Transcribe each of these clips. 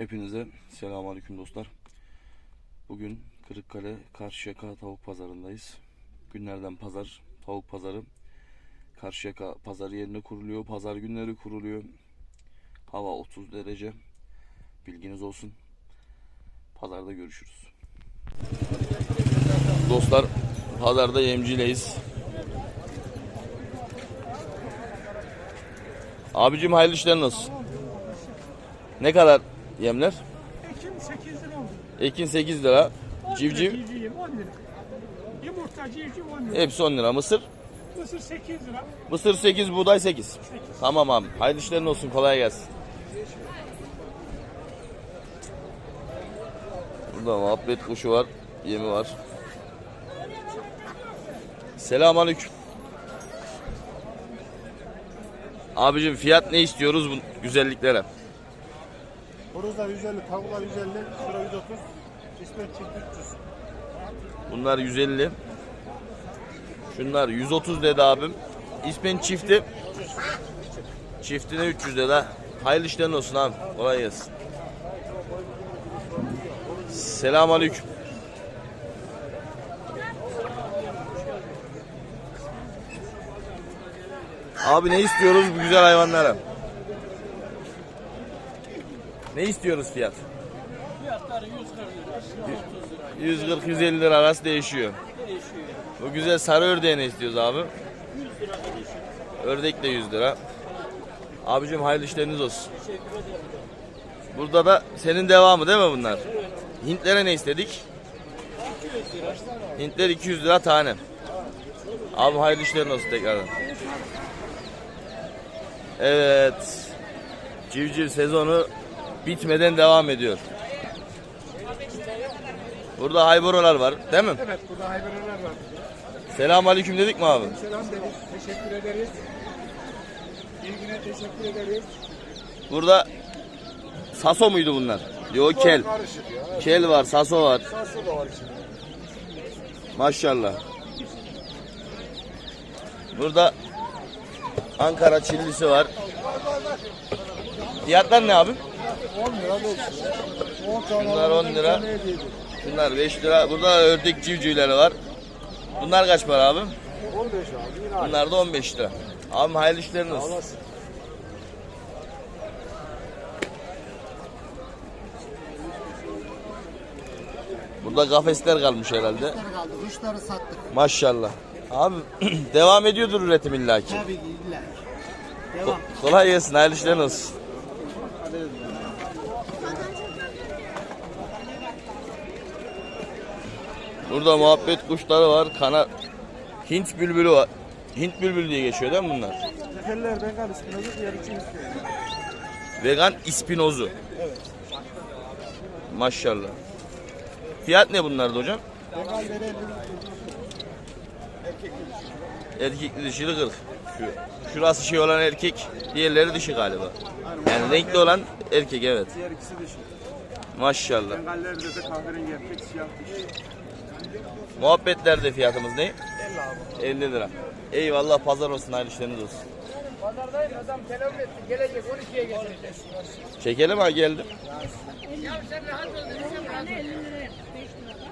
Hepinize selamünaleyküm dostlar. Bugün Kırıkkale Karşıyaka Tavuk Pazarındayız. Günlerden pazar, tavuk pazarı. Karşıyaka pazar yerine kuruluyor, pazar günleri kuruluyor. Hava 30 derece. Bilginiz olsun. Pazarda görüşürüz. Dostlar, pazarda yemcileyiz. Abicim hayırlı işler nasıl? Ne kadar yemler? Ekim 8 lira oldu. Ekin 8 lira. 10 Civciv lira civciv 10 lira. Yumurta civciv 10 lira. hepsi 10 lira. Mısır? Mısır 8 lira. Mısır 8, buğday 8. Tamam abi. Hayırlı işlerin olsun. Kolay gelsin. Burada muhabbet kuşu var. Yemi var. Selamünaleyküm. Abicim fiyat ne istiyoruz bu güzelliklere? Horozlar 150, tavuklar 150, şura 130, İsmet çift 300. Bunlar 150. Şunlar 130 dedi abim. İspen çifti. Çiftine 300 dedi. Hayırlı işlerin olsun abi. Kolay gelsin. Selamun aleyküm. Abi ne istiyoruz bu güzel hayvanlara? Ne istiyoruz fiyat? Fiyatları 140 lira. 140-150 lira arası değişiyor. Bu güzel sarı ördeğe ne istiyoruz abi? Ördek de 100 lira. Abicim hayırlı işleriniz olsun. Burada da senin devamı değil mi bunlar? Hintlere ne istedik? Hintler 200 lira tane. Abi hayırlı işlerin olsun tekrardan. Evet. Civciv sezonu bitmeden devam ediyor. Burada hayborolar var değil mi? Evet, burada hayvanlar var. Selamünaleyküm aleyküm dedik mi abi? Selam deriz, teşekkür ederiz. İlgine teşekkür ederiz. Burada Saso muydu bunlar? Yo kel. Karışık ya. Kel var, Saso var. Sası da var içinde. Maşallah. Burada Ankara çillisi var. Fiyatlar ne abi? 10 lira 5 lira. 10 tane Bunlar 10 alırsan lira. Şunlar 5 lira. Burada ördek civcivleri var. Bunlar kaç para abi? 15 abi. Bunlar da 15 lira. Abi hayırlı işlerin olsun. Alasın. Burada kafesler kalmış herhalde. kaldı. Kuşları sattık. Maşallah. Abi devam ediyordur üretim illaki. Tabii ki illa. Devam. Kolay gelsin, hayırlı işlerin olsun. Burada muhabbet kuşları var. Kana Hint bülbülü var. Hint bülbülü diye geçiyor değil mi bunlar? Tekeller ben karışık. Diğer için. Vegan ispinozu. Maşallah. Fiyat ne bunlarda hocam? Verelim. Erkekli dişili 40. Şu, şurası şey olan erkek, diğerleri dişi galiba. Yani renkli olan erkek evet. Diğer ikisi şey. Maşallah. Bengallerde de kahverengi erkek, siyah dişi. Muhabbetlerde fiyatımız ne? 50 lira. Eyvallah pazar olsun hayırlı işleriniz olsun. Pazardayım adam telefon etti. Gelecek 12'ye getirecek. Çekelim ha geldim.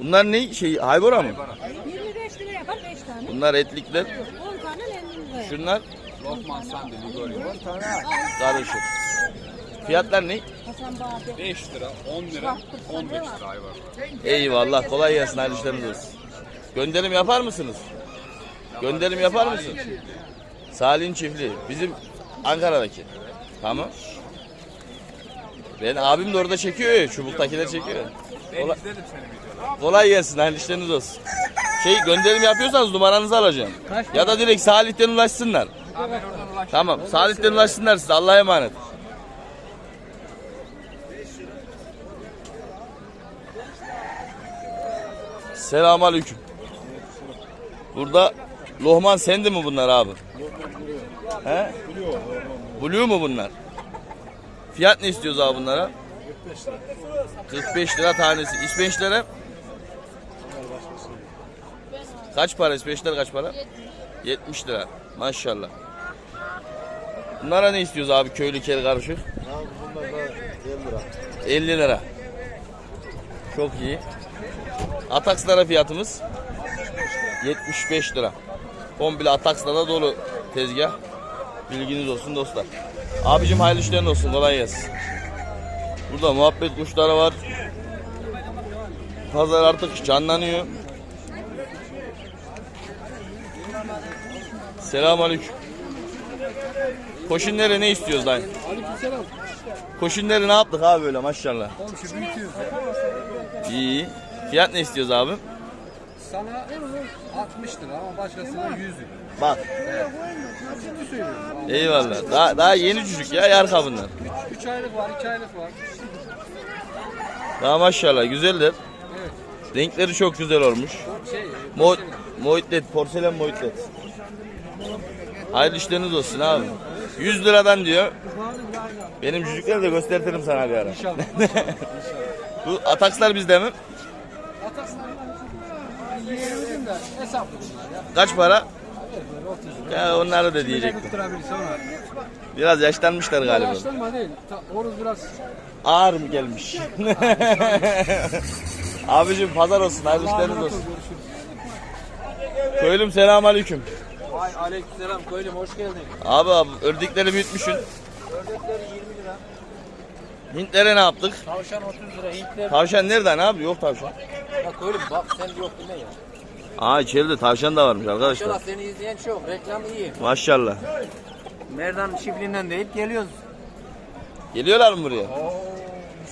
Bunlar ne şey haybora mı? 25 lira yapar 5 tane. Bunlar etlikler. 10 tane 50 lira. Şunlar Lokman sandalye görüyor. karışık. Fiyatlar ne? Hasan Bahadır. 5 lira, 10 lira, 15 lira hayvan. Eyvallah kolay gelsin hayırlı işleriniz olsun. Gönderim yapar mısınız? Gönderim yapar mısın? Salih'in çiftliği. Bizim Ankara'daki. Tamam. Ben abim de orada çekiyor ya. Çubuktakiler çekiyor. Kolay, kolay gelsin. Hayırlı işleriniz olsun. Şey gönderim yapıyorsanız numaranızı alacağım. Ya da direkt Salih'ten ulaşsınlar. Tamam. Salih'ten ulaşsınlar size. Allah'a emanet. Selamun aleyküm. Burada Lohman sendi mi bunlar abi? He? Blue mu bunlar? Fiyat ne istiyoruz abi bunlara? 45 lira tanesi. İspençlere? Kaç para İspençler kaç para? 70 lira. Maşallah. Bunlara ne istiyoruz abi köylü kel karışık? Abi bunlar da 50 lira. Çok iyi. Atakslara fiyatımız 75 lira. Komple Ataks'la da dolu tezgah. Bilginiz olsun dostlar. Abicim hayırlı işlerin olsun. Kolay gelsin. Burada muhabbet kuşları var. Pazar artık canlanıyor. Selamünaleyküm. Koşunları ne istiyoruz dayı? Koşunları ne yaptık abi böyle maşallah. İyi. Fiyat ne istiyoruz abi? Sana 60 lira ama başkasına 100 lira. Bak. Eyvallah. Daha, daha yeni çocuk ya yarka bunlar. 3 aylık var, 2 aylık var. Daha maşallah güzeller. Renkleri çok güzel olmuş. Şey, Mo Moitlet, porselen moitlet. Hayırlı işleriniz olsun abi. 100 liradan diyor. Benim çocukları da gösteririm sana bir ara. İnşallah. Bu atakslar bizde mi? Bunlar ya. Kaç para? Ya onları da diyecektim. Biraz yaşlanmışlar galiba. Yaşlanma değil. Ta, oruz biraz Ağır mı gelmiş? Abicim pazar olsun, hayırlı işleriniz olsun. Köylüm selam aleyküm. Vay aleykümselam köylüm hoş geldin. Abi abi ördekleri büyütmüşsün. Ördekleri 20 lira. Hintlere ne yaptık? Tavşan 30 lira. Hintler. Tavşan nereden abi? Yok tavşan. Ya köylüm bak sen yok deme ya. Aa içeride tavşan da varmış arkadaşlar. seni izleyen çok. Reklam iyi. Maşallah. Merdan çiftliğinden deyip geliyoruz. Geliyorlar mı buraya?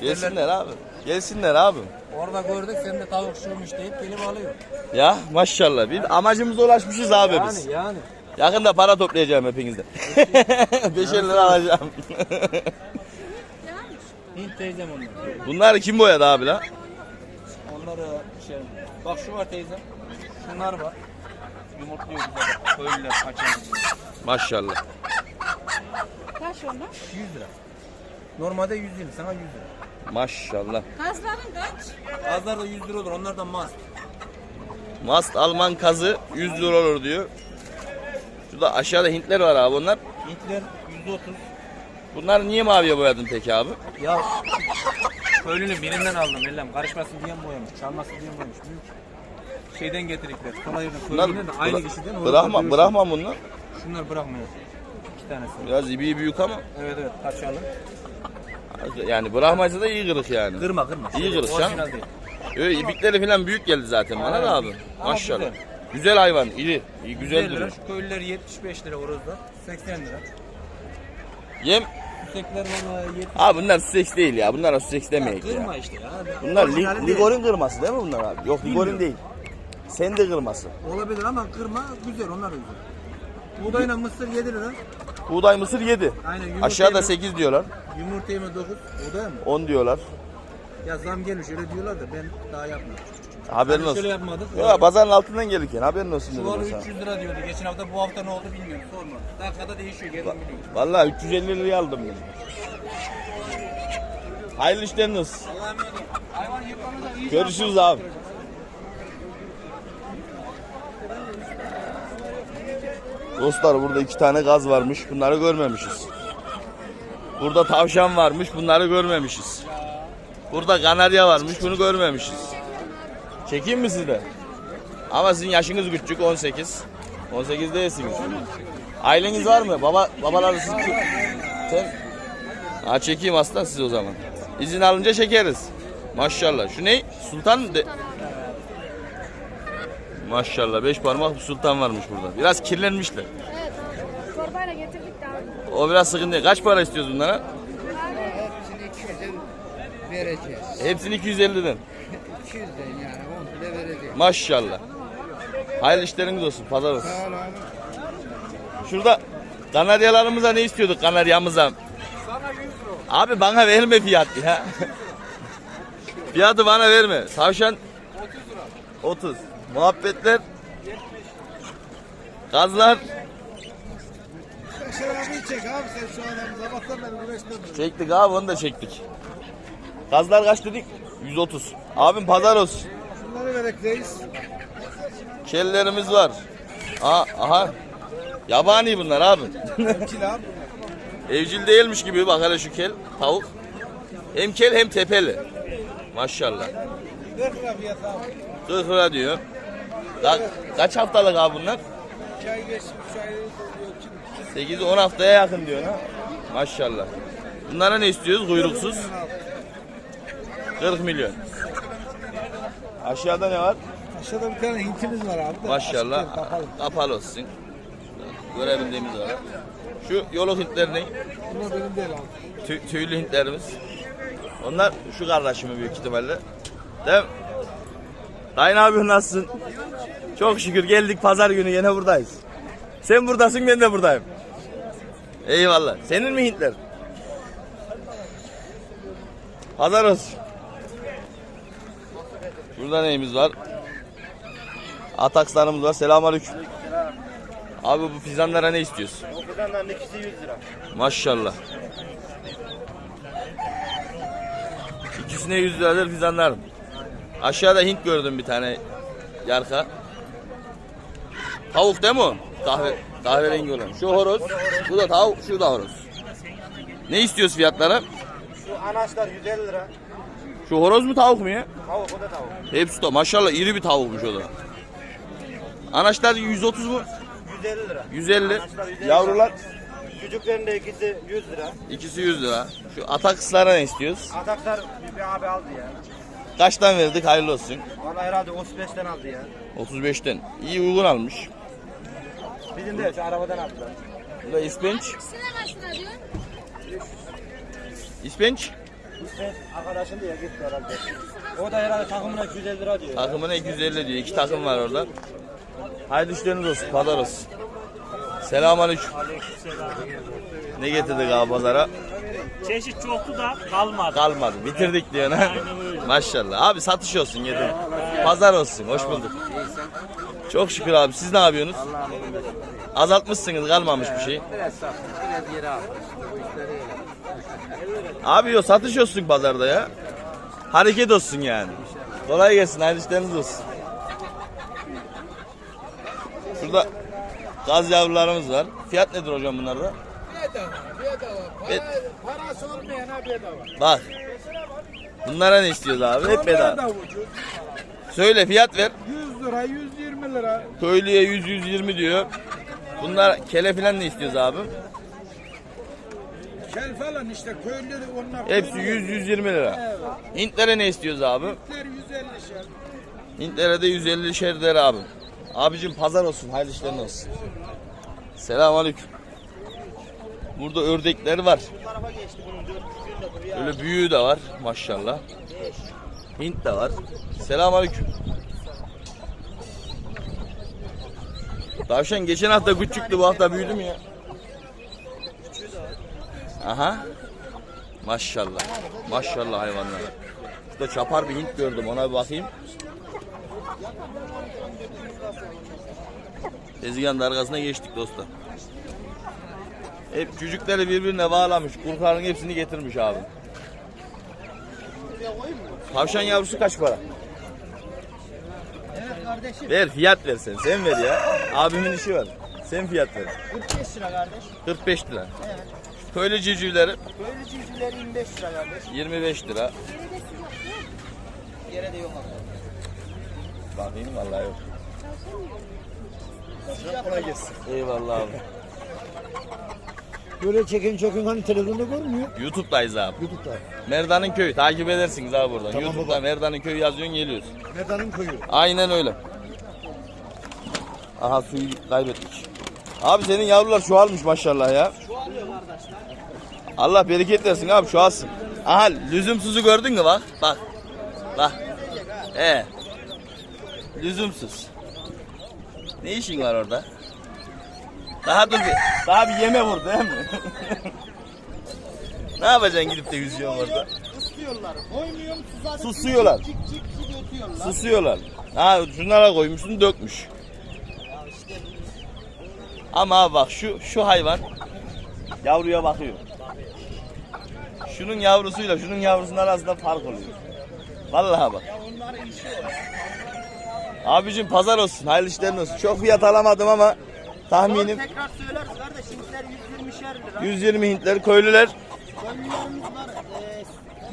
Gelsinler abi. Gelsinler abi. Orada gördük sen de tavuk şuymuş deyip gelip alıyor. Ya maşallah. Biz amacımıza ulaşmışız abi biz. Yani yani. Yakında para toplayacağım hepinizden. 5 lira alacağım. Hint teyzem onlar. Bunları kim boyadı abi la? Onları şey. Bak şu var teyzem. Şunlar var. Yumurtluyor bak. Köylüler kaçan. Maşallah. Kaç onlar? 100 lira. Normalde 120 sana 100 lira. Maşallah. Kazların kaç? Azlar da 100 lira olur onlardan mast. Mast Alman kazı 100 lira olur diyor. Şurada aşağıda Hintler var abi onlar. Hintler 130. Bunları niye maviye boyadın peki abi? Ya köylünün birinden aldım ellem. Karışmasın diye mi boyamış, çalmasın diye mi boyamış. Büyük şeyden getirdikler. Sol ayırın Bunlar köylünün de aynı bıra- kişiden. orada bırakma, bırakma bunlar. Şunlar bırakmıyor. İki tanesi. Biraz ibiği büyük ama Evet evet kaçalım. yani bırakmaysa da iyi kırık yani. Kırma kırma. İyi kırık Orijinal can. değil. Öyle ibikleri falan büyük geldi zaten bana da abi. Ama Maşallah. güzel. Güzel hayvan, iri. iyi 150 güzel lira. duruyor. Şu köylüler 75 lira orozda. 80 lira. Yem, Tüsekler valla 70 abi bunlar seks değil ya. Bunlara seks demeyek ya. Kırma işte ya. Bunlar li- Orijinali değil. ligorin kırması değil mi bunlar abi? Yok ligorin değil. Sende kırması. Olabilir ama kırma güzel onlar da güzel. Buğdayla mısır 7 lira. Buğday mısır 7. Aynen yumurta Aşağıda yeme- 8 diyorlar. Yumurta yeme 9. Buğday mı? 10 diyorlar. Ya zam gelmiş öyle diyorlar da ben daha yapmadım. Haberin Hani şöyle olsun. yapmadık. Ya pazarın altından gelirken haberin olsun dedim ben sana. 300 lira diyordu. Geçen hafta bu hafta ne oldu bilmiyorum. Sorma. Dakikada değişiyor. Gelin biliyorum. Vallahi 350 liraya aldım ben. Hayırlı işlerin olsun. Allah'a emanet olun. Hayvan yıkanırsa iyi Görüşürüz abi. Dostlar burada iki tane gaz varmış. Bunları görmemişiz. Burada tavşan varmış. Bunları görmemişiz. Burada kanarya varmış. Bunu görmemişiz. Çekeyim mi sizde? Ama sizin yaşınız küçük 18. 18 değilsiniz. Aileniz var mı? Baba babalar siz sen Ha çekeyim aslan siz o zaman. İzin alınca çekeriz. Maşallah. Şu ne? Sultan de... Maşallah. Beş parmak bir sultan varmış burada. Biraz kirlenmişler. Evet. Torbayla getirdik de abi. O biraz sıkıntı. Kaç para istiyoruz bunlara? Hepsini 200'e vereceğiz. Hepsini 250'den. 200'den yani 10 bile vereceğiz. Maşallah. Hayırlı işleriniz olsun. Pazar olsun. Sağ ol abi. Şurada kanaryalarımıza ne istiyorduk kanaryamıza? Abi bana verme fiyat ya. Fiyatı bana verme. Tavşan 30 Muhabbetler Gazlar Beşer abi çek abi sen şu adamı sabahtan beri uğraştırdın. çektik abi onu da çektik. Gazlar kaç dedik? 130. Abim pazar olsun. Şunları verek reis. Kellerimiz var. Aha, aha. Yabani bunlar abi. Evcil abi. Evcil değilmiş gibi bak hele şu kel tavuk. Hem kel hem tepeli. Maşallah. 40 lira diyor. Ka- kaç haftalık abi bunlar? 8-10 haftaya yakın diyor ha. Maşallah. Bunlara ne istiyoruz? Kuyruksuz. 40 milyon. Aşağıda ne var? Aşağıda bir tane hintimiz var abi. Maşallah. Kapalı olsun. Görebildiğimiz var. Şu yoluk hintler ne? Bunlar benim değil abi. Tüy, tüylü hintlerimiz. Onlar şu kardeşimi büyük ihtimalle. Değil mi? Dayı ne yapıyorsun nasılsın? Çok şükür geldik pazar günü yine buradayız. Sen buradasın ben de buradayım. Eyvallah. Senin mi hintler? Pazar olsun. Burada neyimiz var? Atakslarımız var. Selamünaleyküm. Abi bu fizanlara ne istiyorsun? O kızanların ikisi 100 lira. Maşallah. İkisine 100 liradır fizanlarım. Aşağıda Hint gördüm bir tane yarka. Tavuk değil mi o? Kahve, kahverengi olan. Şu horoz, bu da tavuk, şu da horoz. Ne istiyoruz fiyatlara? Şu anaçlar 150 lira. Şu horoz mu tavuk mu ya? Tavuk o da tavuk. Hepsi de maşallah iri bir tavukmuş o da. Anaçlar 130 mu? 150 lira. 150. Yavrular Çocukların da ikisi 100 lira. ikisi 100 lira. Şu atakslara ne istiyoruz? Ataklar bir abi aldı ya. Kaçtan verdik hayırlı olsun. Valla herhalde 35'ten aldı ya. 35'ten. İyi uygun almış. Bizim de şu arabadan aldılar. Bu da ispenç. Sıra kaç lira diyor? İspenç. Arkadaşım diye gitti herhalde. O da herhalde takımına 250 lira diyor. Takımına 250 diyor. İki takım var orada. Hayırlı işleriniz olsun. Pazar olsun. Selamünaleyküm. Ne getirdik abi pazara? Çeşit çoktu da kalmadı. Kalmadı. Bitirdik diyor ha. Maşallah. Abi satış olsun yeter. Pazar olsun. Hoş bulduk. Çok şükür abi. Siz ne yapıyorsunuz? Azaltmışsınız. Kalmamış bir şey. Abi yok satış olsun pazarda ya. Hareket olsun yani. Kolay gelsin. Hayırlı işleriniz olsun. Şurada gaz yavrularımız var. Fiyat nedir hocam bunlarda? Bet- Parası olmayana bedava. Bak. Bunlara ne istiyoruz abi? Hep bedava. Söyle fiyat ver. 100 lira, 120 lira. Köylüye 100-120 diyor. Bunlar kele falan ne istiyoruz abi? Kel falan işte köylüleri onlar. Hepsi 100-120 lira. Hintlere ne istiyoruz abi? Hintler 150 şer. Hintlere de 150 şer der abi. Abicim pazar olsun, hayırlı işlerin olsun. Selamünaleyküm. Burada ördekler var. Öyle büyüğü de var maşallah. Hint de var. Selamünaleyküm. Tavşan geçen hafta küçüktü bu hafta büyüdü mü ya? Aha. Maşallah. Maşallah hayvanlar. Şurada çapar bir Hint gördüm ona bir bakayım. Tezgahın arkasına geçtik dostlar. Hep çocukları birbirine bağlamış. Kurkarın hepsini getirmiş abi. Tavşan yavrusu kaç para? Evet kardeşim. Ver fiyat ver sen. Sen ver ya. Abimin işi var. Sen fiyat ver. 45 lira kardeş. 45 lira. Köylü civcivleri Böyle civcivleri 25 lira kardeş. 25 lira. Yere de yok abi. Bakayım vallahi yok. Kolay gelsin. Eyvallah abi. Böyle çekin çökün hani televizyonda görmüyor. YouTube'dayız abi. YouTube'da. Merdan'ın köyü takip edersiniz abi buradan. Tamam YouTube'da baba. Merdan'ın köyü yazıyorsun geliyorsun. Medanın köyü. Aynen öyle. Aha suyu kaybettik. Abi senin yavrular şu almış maşallah ya. Allah bereket versin abi şu alsın. Aha lüzumsuzu gördün mü bak. Bak. Bak. Ee. Lüzumsuz. Ne işin var orada? Daha dur bir, daha bir yeme vur değil mi? ne yapacaksın gidip de yüzüyorsun orada? Tutuyorlar. Koymuyorum suzadı. Susuyorlar. Cik cik cik ötüyorlar. Susuyorlar. Ha şunlara koymuşsun dökmüş. Ama abi bak şu şu hayvan yavruya bakıyor. Şunun yavrusuyla şunun yavrusunun arasında fark oluyor. Vallahi bak. Abicim pazar olsun, hayırlı işlerin olsun. Çok fiyat alamadım ama tahminim Tekrar söyleriz kardeş. Hintler 120 şer lira. 120 Hintler, köylüler Köylülerimiz var. E,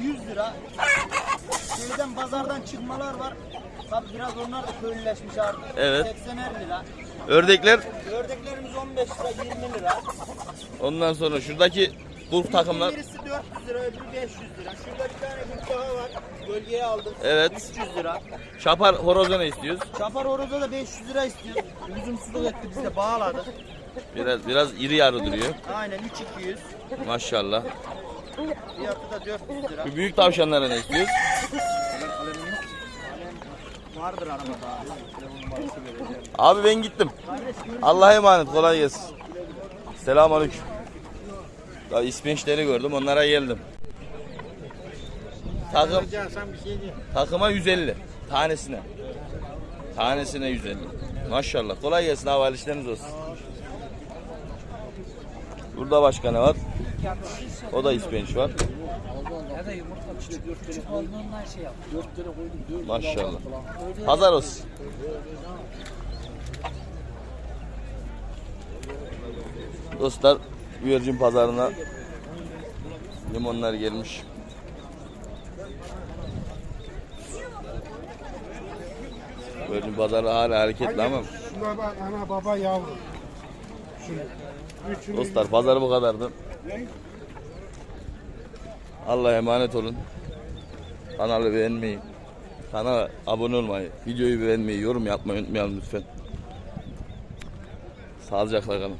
100 lira. Şeyden pazardan çıkmalar var. Tabi biraz onlar da köylüleşmiş artık. Evet. 80 lira. Ördekler Ördeklerimiz 15 lira 20 lira. ondan sonra şuradaki kulp takımlar. Birisi 400 lira öbürü 500 lira. Şurada bir tane gül daha var. Gölgeye aldım. Evet. 300 lira. Şapar horoza ne istiyoruz? Çapar horoza da 500 lira istiyor. Lüzumsuzluk etti biz de bağladık. Biraz biraz iri yarı duruyor. Aynen 3200. Maşallah. Fiyatı da 400 lira. Şu büyük tavşanlara ne istiyoruz? Vardır arabada abi. Abi ben gittim. Allah'a emanet kolay gelsin. Selamünaleyküm. Ya ispençleri gördüm onlara geldim. Takım takıma 150 tanesine. Tanesine 150. Maşallah. Kolay gelsin havale işleriniz olsun. Burada başka ne var? O da ispenç var. Maşallah. Pazar olsun. Dostlar güvercin pazarına limonlar gelmiş. Güvercin pazarı hala hareketli ama Şuna bak ana baba yavru. Şunu. Dostlar pazarı bu kadardı. Allah'a emanet olun. Kanalı beğenmeyi, kanala abone olmayı, videoyu beğenmeyi, yorum yapmayı unutmayalım lütfen. Sağlıcakla kalın.